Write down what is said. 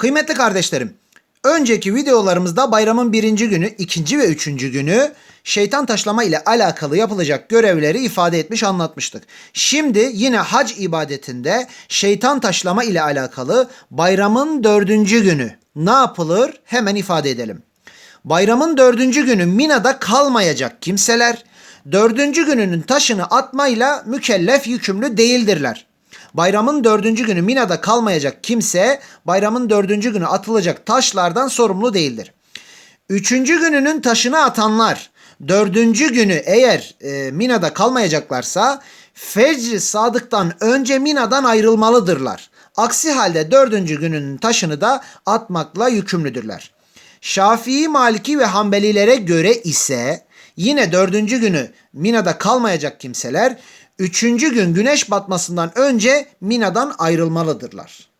Kıymetli kardeşlerim, önceki videolarımızda bayramın birinci günü, ikinci ve üçüncü günü şeytan taşlama ile alakalı yapılacak görevleri ifade etmiş anlatmıştık. Şimdi yine hac ibadetinde şeytan taşlama ile alakalı bayramın dördüncü günü ne yapılır hemen ifade edelim. Bayramın dördüncü günü Mina'da kalmayacak kimseler dördüncü gününün taşını atmayla mükellef yükümlü değildirler. Bayramın dördüncü günü Mina'da kalmayacak kimse bayramın dördüncü günü atılacak taşlardan sorumlu değildir. Üçüncü gününün taşını atanlar dördüncü günü eğer e, Mina'da kalmayacaklarsa Fecr Sadık'tan önce Mina'dan ayrılmalıdırlar. Aksi halde dördüncü günün taşını da atmakla yükümlüdürler. Şafii, Maliki ve Hanbelilere göre ise yine dördüncü günü Mina'da kalmayacak kimseler üçüncü gün güneş batmasından önce Mina'dan ayrılmalıdırlar.